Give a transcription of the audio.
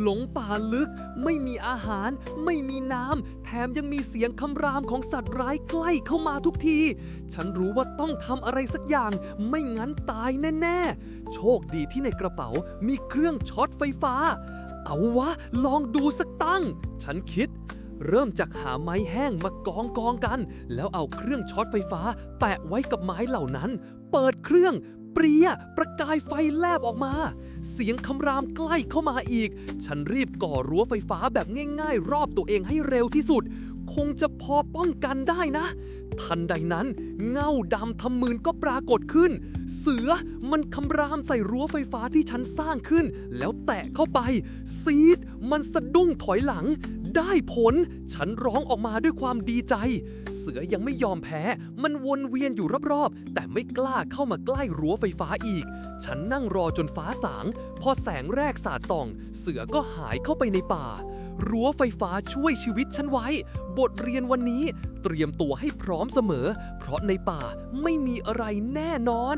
หลงป่าลึก ไม่มีอาหาร ไม่มีน้ำแถมยังมีเสียงคำรามของสัตว์ร้ายใกล้เข้ามาทุกที ฉันรู้ว่าต้องทำอะไรสักอย่าง ไม่งั้นตายแน่ๆ โชคดีที่ในกระเป๋ามีเครื่องช็อตไฟฟ้า เอาวะ ลองดูสักตั้ง ฉันคิด เริ่มจากหาไม้แห้งมากองกองกัน แล้วเอาเครื่องช็อตไฟฟ้า แปะไว้กับไม้เหล่านั้น เปิดเครื่อง เปรียประกายไฟแลบออกมา เสียงคำรามใกล้เข้ามาอีก ฉันรีบก่อรั้วไฟฟ้าแบบง่าย ๆ รอบตัวเองให้เร็วที่สุด คงจะพอป้องกันได้นะ ทันใดนั้น เงาดำทำมืนก็ปรากฏขึ้น เสือมันคำรามใส่รั้วไฟฟ้าที่ฉันสร้างขึ้น แล้วแตะเข้าไป ซีด มันสะดุ้งถอยหลัง ได้ผล ฉันร้องออกมาด้วยความดีใจ เสือยังไม่ยอมแพ้ มันวนเวียนอยู่รอบๆ แต่ไม่กล้าเข้ามาใกล้รั้วไฟฟ้าอีก ฉันนั่งรอจนฟ้าสาง พอแสงแรกสาดส่อง เสือก็หายเข้าไปในป่า รั้วไฟฟ้าช่วยชีวิตฉันไว้ บทเรียนวันนี้ เตรียมตัวให้พร้อมเสมอ เพราะในป่าไม่มีอะไรแน่นอน